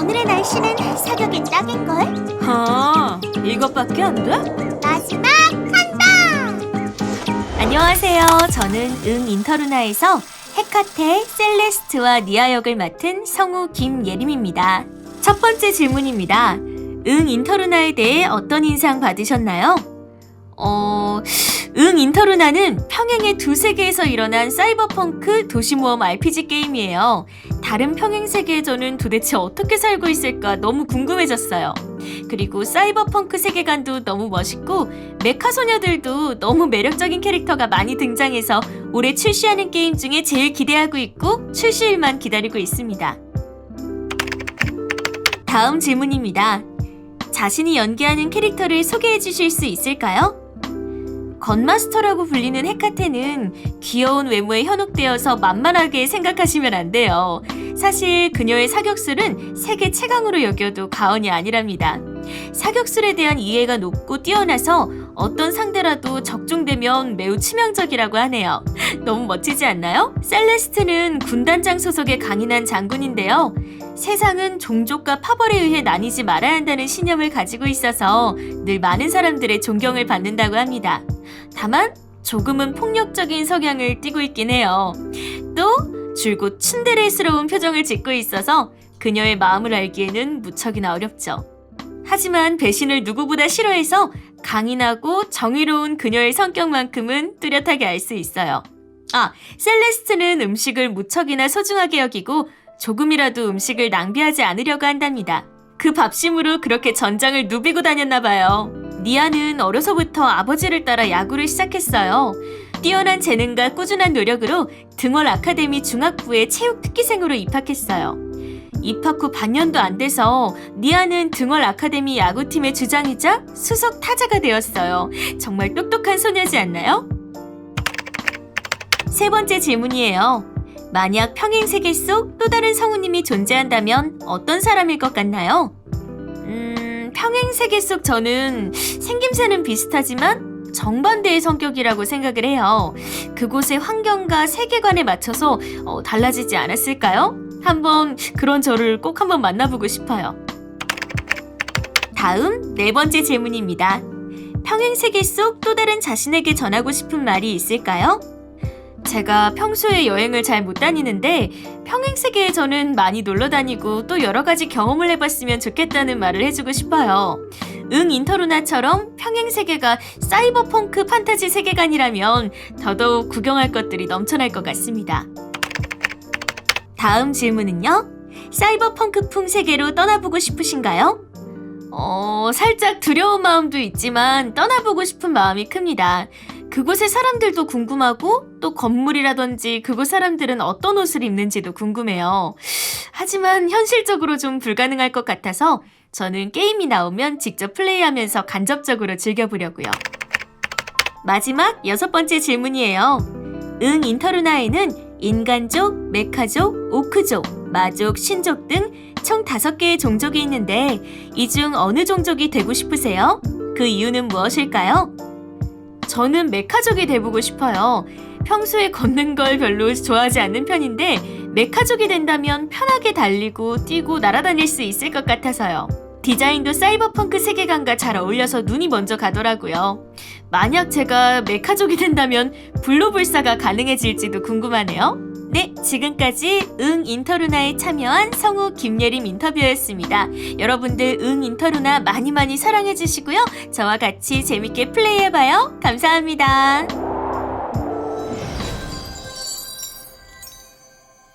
오늘의 날씨는 사격에 딱인걸? 아, 이것밖에 안 돼? 마지막 간다! 안녕하세요. 저는 응 인터루나에서 헤카테, 셀레스트와 니아 역을 맡은 성우 김예림입니다. 첫 번째 질문입니다. 응 인터루나에 대해 어떤 인상 받으셨나요? 어, 응 인터루나는 평행의 두 세계에서 일어난 사이버펑크 도시모험 RPG 게임이에요. 다른 평행 세계에서는 도대체 어떻게 살고 있을까 너무 궁금해졌어요. 그리고 사이버펑크 세계관도 너무 멋있고 메카 소녀들도 너무 매력적인 캐릭터가 많이 등장해서 올해 출시하는 게임 중에 제일 기대하고 있고 출시일만 기다리고 있습니다. 다음 질문입니다. 자신이 연기하는 캐릭터를 소개해 주실 수 있을까요? 건마스터라고 불리는 헤카테는 귀여운 외모에 현혹되어서 만만하게 생각하시면 안 돼요. 사실 그녀의 사격술은 세계 최강으로 여겨도 과언이 아니랍니다. 사격술에 대한 이해가 높고 뛰어나서 어떤 상대라도 적중되면 매우 치명적이라고 하네요. 너무 멋지지 않나요? 셀레스트는 군단장 소속의 강인한 장군인데요. 세상은 종족과 파벌에 의해 나뉘지 말아야 한다는 신념을 가지고 있어서 늘 많은 사람들의 존경을 받는다고 합니다. 다만 조금은 폭력적인 성향을 띠고 있긴 해요. 또 줄곧 츤데레스러운 표정을 짓고 있어서 그녀의 마음을 알기에는 무척이나 어렵죠. 하지만 배신을 누구보다 싫어해서 강인하고 정의로운 그녀의 성격만큼은 뚜렷하게 알 수 있어요. 아, 셀레스트는 음식을 무척이나 소중하게 여기고 조금이라도 음식을 낭비하지 않으려고 한답니다. 그 밥심으로 그렇게 전장을 누비고 다녔나 봐요. 니아는 어려서부터 아버지를 따라 야구를 시작했어요. 뛰어난 재능과 꾸준한 노력으로 등월 아카데미 중학부에 체육 특기생으로 입학했어요. 입학 후 반년도 안 돼서 니아는 등월 아카데미 야구팀의 주장이자 수석 타자가 되었어요. 정말 똑똑한 소녀지 않나요? 세 번째 질문이에요. 만약 평행 세계 속 또 다른 성우님이 존재한다면 어떤 사람일 것 같나요? 음, 평행 세계 속 저는 생김새는 비슷하지만 정반대의 성격이라고 생각을 해요. 그곳의 환경과 세계관에 맞춰서 어, 달라지지 않았을까요? 한번 그런 저를 꼭 한번 만나보고 싶어요. 다음 네 번째 질문입니다. 평행 세계 속 또 다른 자신에게 전하고 싶은 말이 있을까요? 제가 평소에 여행을 잘 못 다니는데 평행 세계에 저는 많이 놀러 다니고 또 여러 가지 경험을 해봤으면 좋겠다는 말을 해주고 싶어요. 응 인터루나처럼 평행 세계가 사이버펑크 판타지 세계관이라면 더더욱 구경할 것들이 넘쳐날 것 같습니다. 다음 질문은요. 사이버펑크풍 세계로 떠나보고 싶으신가요? 어, 살짝 두려운 마음도 있지만 떠나보고 싶은 마음이 큽니다. 그곳의 사람들도 궁금하고 또 건물이라든지 그곳 사람들은 어떤 옷을 입는지도 궁금해요. 하지만 현실적으로 좀 불가능할 것 같아서 저는 게임이 나오면 직접 플레이하면서 간접적으로 즐겨보려고요. 마지막 여섯 번째 질문이에요. 응 인터루나에는 인간족, 메카족, 오크족, 마족, 신족 등 총 다섯 개의 종족이 있는데 이 중 어느 종족이 되고 싶으세요? 그 이유는 무엇일까요? 저는 메카족이 돼보고 싶어요. 평소에 걷는 걸 별로 좋아하지 않는 편인데 메카족이 된다면 편하게 달리고 뛰고 날아다닐 수 있을 것 같아서요. 디자인도 사이버펑크 세계관과 잘 어울려서 눈이 먼저 가더라고요. 만약 제가 메카족이 된다면 불로불사가 가능해질지도 궁금하네요. 네, 지금까지 응 인터루나에 참여한 성우 김예림 인터뷰였습니다. 여러분들 응 인터루나 많이 많이 사랑해주시고요. 저와 같이 재밌게 플레이해봐요. 감사합니다.